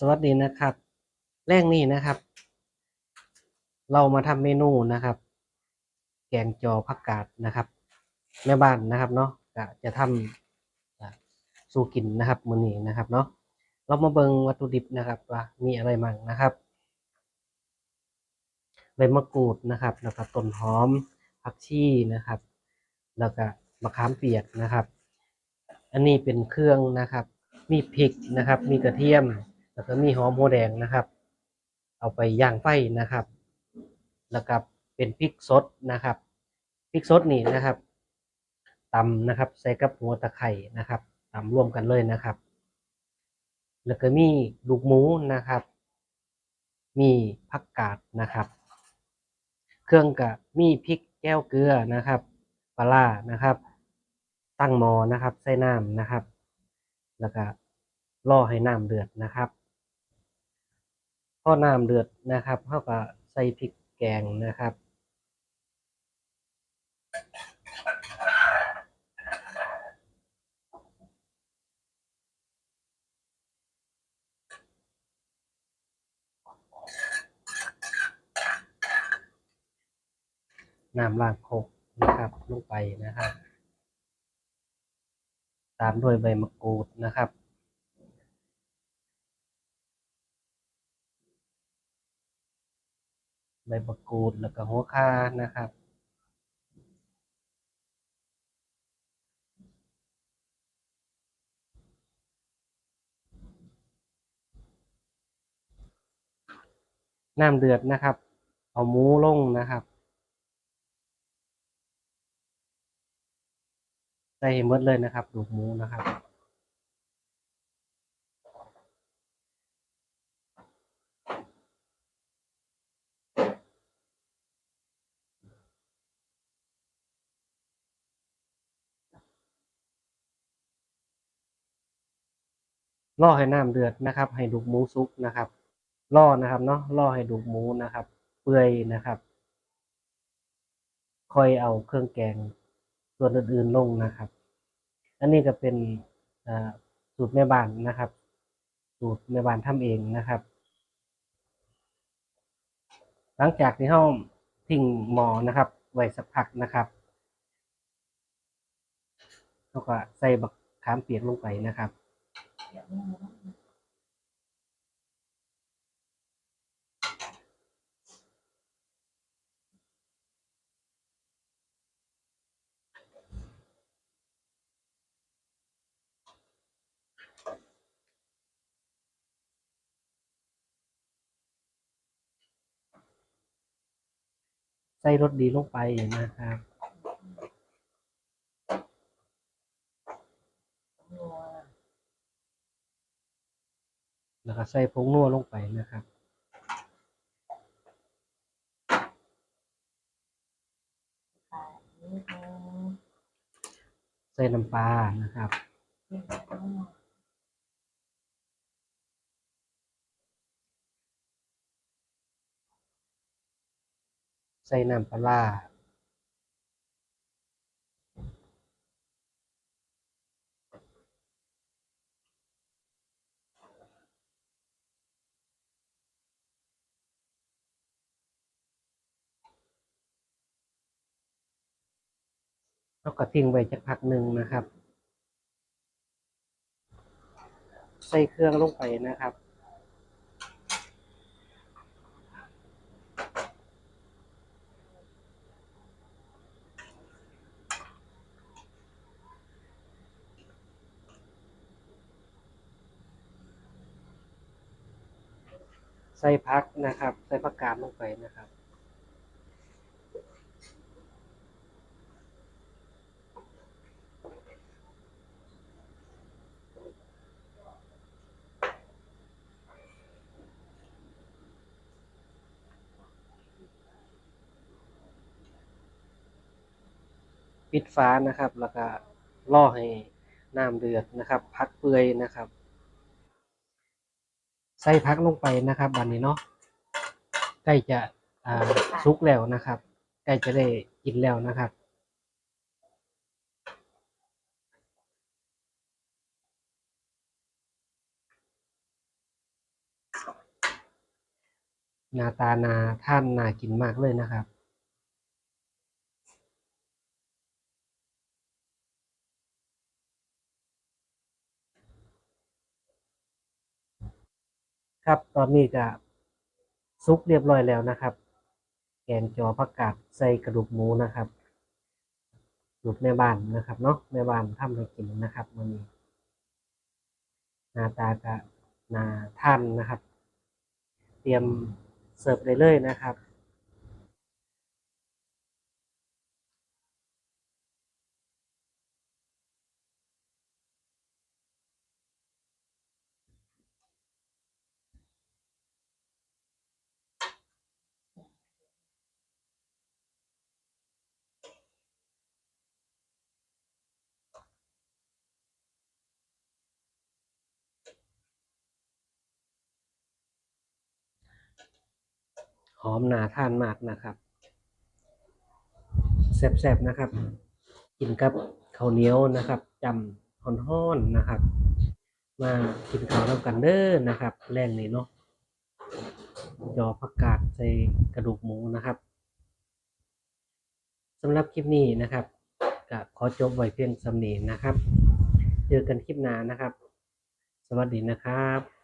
สวัสดีนะครับ แรงนี้นะครับ เรามาทำเมนูนะครับ แกงจอผักกาดนะครับ แม่บ้านนะครับเนาะก็จะทำอ่าสู่กินนะครับมื้อนี้นะครับเนาะเรามาเบิ่งวัตถุดิบนะครับว่ามีอะไรมั่งนะครับใบมะกรูดนะครับ แล้วก็ต้นหอมผักชีนะครับ แล้วก็มะขามเปียกนะครับ อันนี้เป็นเครื่องนะครับ มีพริกนะครับ มีกระเทียม แล้วก็มีหอมหัวแดงนะครับ เอาไปย่างไฟนะครับ แล้วก็เป็นพริกสดนะครับพริกสดนี่นะครับตำนะครับ ใส่กับหัวตะไคร่นะครับตำรวมกันเลยนะครับ แล้วก็มีลูกหมูนะครับ มีผักกาดนะครับ เครื่องกับมีพริกแก้วเกลือนะครับปลานะครับ ตั้งหมอนะครับ ใส่น้ำนะครับ แล้วก็รอให้น้ำเดือดนะครับ อน้ำเดือดนะครับเขาก็ใส่พริกแกงนะครับ น้ำล้างคกนะครับลงไปนะครับ ตามด้วยใบมะกรูดนะครับ ใบมะกูดแล้วก็หัวข่านะครับ น้ำเดือดนะครับ เอาหมูลงนะครับใส่ให้หมดเลยนะครับดูหมูนะครับ รอให้น้ำเดือดนะครับ ให้ดูกหมูสุกนะครับรอนะครับเนาะรอให้ดูกหมูนะครับ เปื่อยนะครับค่อยเอาเครื่องแกงส่วนอื่นๆลงนะครับ อันนี้ก็เป็นสูตรแม่บ้านนะครับ สูตรแม่บ้านทำเองนะครับ หลังจากที่เราทิ้งหมอนะครับไว้สักพักนะครับเราก็ใส่บักขามเปียกลงไปนะครับ ใส่รสดีลงไปนะครับ แล้วก็ใส่ผงนัวลงไปนะครับ ใส่น้ำปลานะครับใส่น้ำปลา แล้วก็ทิ้งไว้จักพักหนึ่งนะครับ ใส่เครื่องลงไปนะครับใส่พักนะครับ ใส่ผักกาดลงไปนะครับ ปิดฟ้านะครับ แล้วก็ล่อให้น้ำเดือดนะครับ พักเปื่อยนะครับ ใส่พักลงไปนะครับบันนี้เนาะใกล้จะอ่าสุกแล้วนะครับใกล้จะได้กินแล้วนะครับหน้าตานาท่านน่ากินมากเลยนะครับ ครับ ตอนนี้ก็ซุกเรียบร้อยแล้วนะครับ แกงจอผักกาดใส่กระดูกหมูนะครับสูตรแม่บ้านนะครับเนาะแม่บ้านทำให้กินนะครับวันนี้หน้าตากะนาท่านนะครับ เตรียมเสิร์ฟได้เลยนะครับ หอมหนาทานมากนะครับแซ่บๆนะครับ กินกับข้าวเหนียวนะครับจำฮ้อนๆนะครับ มากินข้าวน้ำกันเด้อนะครับ แรงนี้เนาะยอผักกาดใส่กระดูกหมูนะครับสำหรับคลิปนี้นะครับก็ขอจบไว้เพียงสำนีนะครับ เจอกันคลิปหน้านะครับ สวัสดีนะครับ